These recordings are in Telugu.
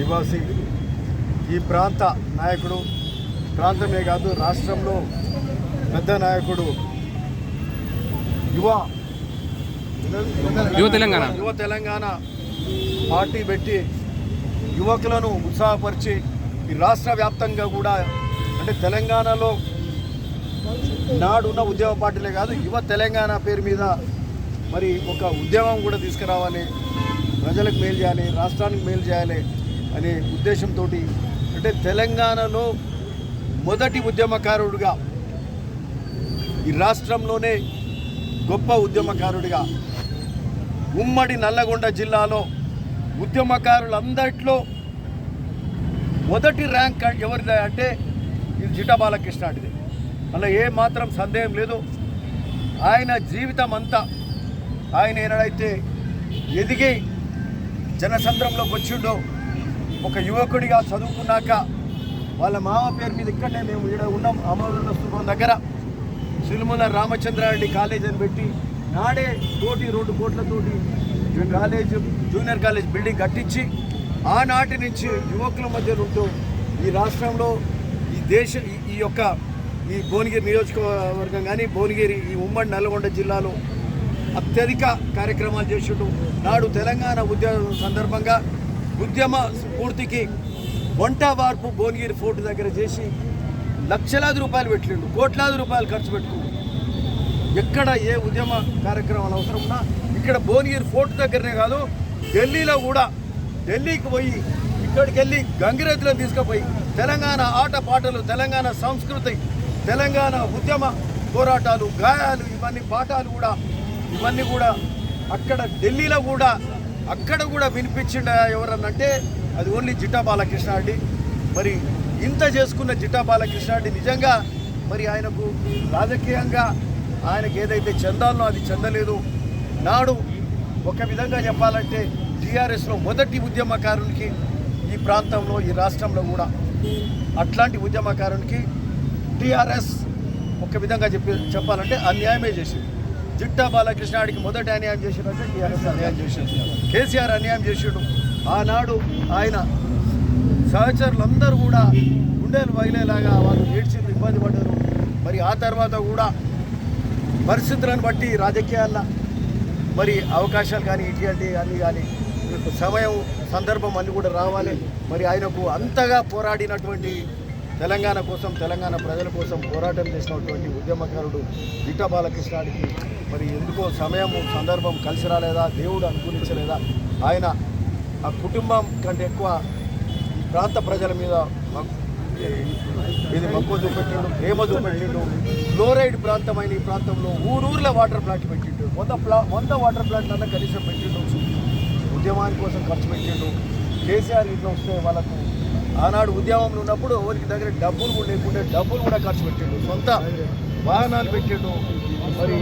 నివాసి ఈ ప్రాంత నాయకుడు ప్రాంతమే కాదు రాష్ట్రంలో పెద్ద నాయకుడు యువ యువ తెలంగాణ. యువ తెలంగాణ పార్టీ పెట్టి యువకులను ఉత్సాహపరిచి ఈ రాష్ట్ర వ్యాప్తంగా కూడా అంటే తెలంగాణలో నాడున్న ఉద్యమ పార్టీలే కాదు యువ తెలంగాణ పేరు మీద మరి ఒక ఉద్యమం కూడా తీసుకురావాలి ప్రజలకు మేలు చేయాలి రాష్ట్రానికి మేలు చేయాలి అనే ఉద్దేశంతో అంటే తెలంగాణలో మొదటి ఉద్యమకారుడిగా ఈ రాష్ట్రంలోనే గొప్ప ఉద్యమకారుడిగా ఉమ్మడి నల్లగొండ జిల్లాలో ఉద్యమకారులందరిలో మొదటి ర్యాంక్ ఎవరిది అంటే ఇది జిటా బాలకృష్ణాటిది అలా ఏ మాత్రం సందేహం లేదు. ఆయన జీవితం అంతా ఆయన ఏనాడైతే ఎదిగి జనసంద్రంలోకి వచ్చిండో ఒక యువకుడిగా చదువుకున్నాక వాళ్ళ మామ పేరు మీద ఇక్కడనే మేము ఇక్కడ ఉన్నాం అమరున్న స్థూపం దగ్గర. సిరిమల రామచంద్రారెడ్డి కాలేజ్ అని పెట్టి నాడే కోటి రెండు కోట్లతోటి కాలేజ్ జూనియర్ కాలేజ్ బిల్డింగ్ కట్టించి ఆనాటి నుంచి యువకుల మధ్య ఉంటూ ఈ రాష్ట్రంలో ఈ దేశ ఈ- ఈ యొక్క ఈ భువనగిరి నియోజకవర్గం కానీ భువనగిరి ఈ ఉమ్మడి నల్గొండ జిల్లాలో అత్యధిక కార్యక్రమాలు చేసిండు. నాడు తెలంగాణ ఉద్యమం సందర్భంగా ఉద్యమ స్ఫూర్తికి వంట వార్పు భువనగిరి ఫోర్టు దగ్గర చేసి లక్షలాది రూపాయలు పెట్టిండు కోట్లాది రూపాయలు ఖర్చు పెట్టుకుండు. ఎక్కడ ఏ ఉద్యమ కార్యక్రమాలు అవసరం ఉన్నా ఇక్కడ భువనగిరి ఫోర్ట్ దగ్గరనే కాదు ఢిల్లీలో కూడా. ఢిల్లీకి పోయి ఇక్కడికి వెళ్ళి గంగిరెద్దులను తీసుకుపోయి తెలంగాణ ఆట పాటలు తెలంగాణ సంస్కృతి తెలంగాణ ఉద్యమ పోరాటాలు గాయాలు ఇవన్నీ పాఠాలు కూడా ఇవన్నీ కూడా అక్కడ ఢిల్లీలో కూడా అక్కడ కూడా వినిపించిండ ఎవరన్నంటే అది ఓన్లీ జిట్టా బాలకృష్ణారెడ్డి. మరి ఇంత చేసుకున్న జిట్టా బాలకృష్ణారెడ్డి నిజంగా మరి ఆయనకు రాజకీయంగా ఆయనకి ఏదైతే చెందాలనో అది చెందలేదు. నాడు ఒక విధంగా చెప్పాలంటే టీఆర్ఎస్లో మొదటి ఉద్యమకారునికి ఈ ప్రాంతంలో ఈ రాష్ట్రంలో కూడా అట్లాంటి ఉద్యమకారునికి టీఆర్ఎస్ ఒక విధంగా చెప్పి చెప్పాలంటే అన్యాయమే చేసింది. జిట్టా బాలకృష్ణాడికి మొదటి అన్యాయం చేసినట్టే టీఆర్ఎస్ అన్యాయం చేసింది కేసీఆర్ అన్యాయం చేసిండు. ఆనాడు ఆయన సహచరులందరూ కూడా గుండెలు వగిలేలాగా వాళ్ళు ఏడ్చింది ఇబ్బంది పడ్డారు. మరి ఆ తర్వాత కూడా పరిస్థితులను బట్టి రాజకీయాల్లో మరి అవకాశాలు కానీ ఇటువంటి అన్నీ కానీ సమయం సందర్భం అన్నీ కూడా రావాలి. మరి ఆయనకు అంతగా పోరాడినటువంటి తెలంగాణ కోసం తెలంగాణ ప్రజల కోసం పోరాటం చేసినటువంటి ఉద్యమకారుడు జిట్టా బాలకృష్ణాడికి మరి ఎందుకో సమయం సందర్భం కలిసి రాలేదా? దేవుడు అనుకూలించలేదా? ఆయన ఆ కుటుంబం కంటే ఎక్కువ ప్రాంత ప్రజల మీద ఇది మక్కువ చూపెట్టిండు ప్రేమ చూపెట్టిండు. ఫ్లోరైడ్ ప్రాంతమైన ఈ ప్రాంతంలో ఊరూర్లో వాటర్ ప్లాంట్ పెట్టిండు. వంద ప్లా వంద వాటర్ ప్లాంట్ అన్న కనీసం పెట్టిండు. ఉద్యమాని కోసం ఖర్చు పెట్టిండు. కేసీఆర్ ఇంట్లో వస్తే వాళ్ళకు ఆనాడు ఉద్యమంలో ఉన్నప్పుడు ఎవరికి దగ్గర డబ్బులు కూడా డబ్బులు కూడా ఖర్చు పెట్టిండు. సొంత వాహనాలు పెట్టిండు. మరి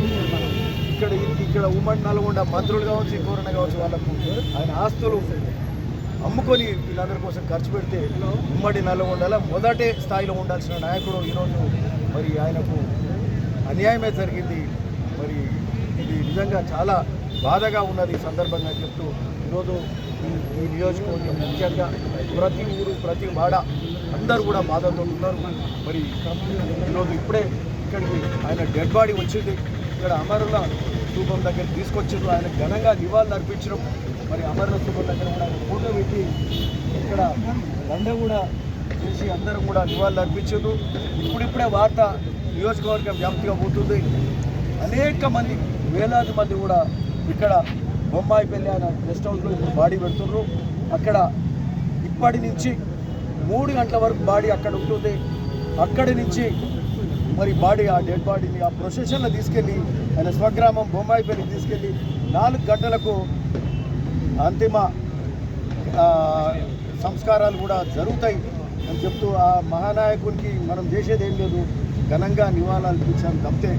ఇక్కడ ఇక్కడ ఉమ్మడి నల్గొండ మంత్రులు కావచ్చు ఇంకోరన్న కావచ్చు వాళ్ళకు ఆయన ఆస్తులు అమ్ముకొని వీళ్ళందరి కోసం ఖర్చు పెడితే ఉమ్మడి నల్లగొండల మొదటి స్థాయిలో ఉండాల్సిన నాయకుడు ఈరోజు మరి ఆయనకు అన్యాయమే జరిగింది. మరి ఇది నిజంగా చాలా బాధగా ఉన్నది ఈ సందర్భంగా చెప్తూ ఈరోజు ఈ ఈ నియోజకవర్గం ముఖ్యంగా ప్రతి ఊరు ప్రతి వాడ అందరూ కూడా బాధతో ఉన్నారు. మరి ఈరోజు ఇప్పుడే ఇక్కడికి ఆయన డెడ్ బాడీ వచ్చింది. ఇక్కడ అమరుల స్థూపం దగ్గర తీసుకొచ్చిండ్రు. ఆయన ఘనంగా నివాళులు అర్పించడం మరి అమరుల స్థూపం దగ్గర కూడా ఆయన ఫోటో పెట్టి ఇక్కడ దండ కూడా చేసి అందరూ కూడా నివాళులు అర్పించారు ఇప్పుడిప్పుడే వార్త నియోజకవర్గం వ్యాప్తిగా పోతుంది. అనేక మంది వేలాది మంది కూడా ఇక్కడ బొమ్మాయిపల్లి ఆయన గెస్ట్ హౌస్లో ఇప్పుడు బాడీ పెడుతున్నారు. అక్కడ ఇప్పటి నుంచి మూడు గంటల వరకు బాడీ అక్కడ ఉంటుంది. అక్కడి నుంచి మరి బాడీ ఆ డెడ్ బాడీని ఆ ప్రొసెషన్లో తీసుకెళ్ళి ఆయన స్వగ్రామం బొమ్మాయిపల్లి తీసుకెళ్ళి నాలుగు గంటలకు అంతిమ సంస్కారాలు కూడా జరుగుతాయి అని చెప్తూ ఆ మహానాయకునికి మనం చేసేది ఏం లేదు. ఘనంగా నివాళులు అర్పించాం తప్పితే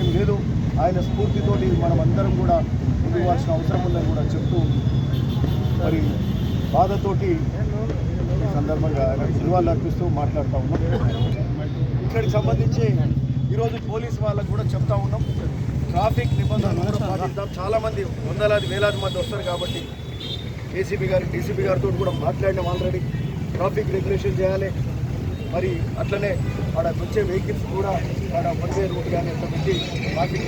ఏం లేదు. ఆయన స్ఫూర్తితోటి మనం అందరం కూడా ముందుకోవాల్సిన అవసరం ఉందని కూడా చెప్తూ మరి బాధతోటి సందర్భంగా ఆయనకు నివాళులు అర్పిస్తూ మాట్లాడుతూ ఉన్నాం. ఇక్కడికి సంబంధించి ఈరోజు పోలీస్ వాళ్ళకు కూడా చెప్తా ఉన్నాం. ట్రాఫిక్ నిబంధనలు కూడా పాటిద్దాం. చాలామంది వందలాది వేలాది మంది వస్తారు కాబట్టి ఏసీబీ గారి డీసీబీ గారితో కూడా మాట్లాడినాం ఆల్రెడీ ట్రాఫిక్ రెగ్యులేషన్ చేయాలి. మరి అట్లనే ఆడ వచ్చే వెహికల్స్ కూడా ఆడ వన్ వే రూట్ కానీ అట్లా పెట్టి ట్రాఫిక్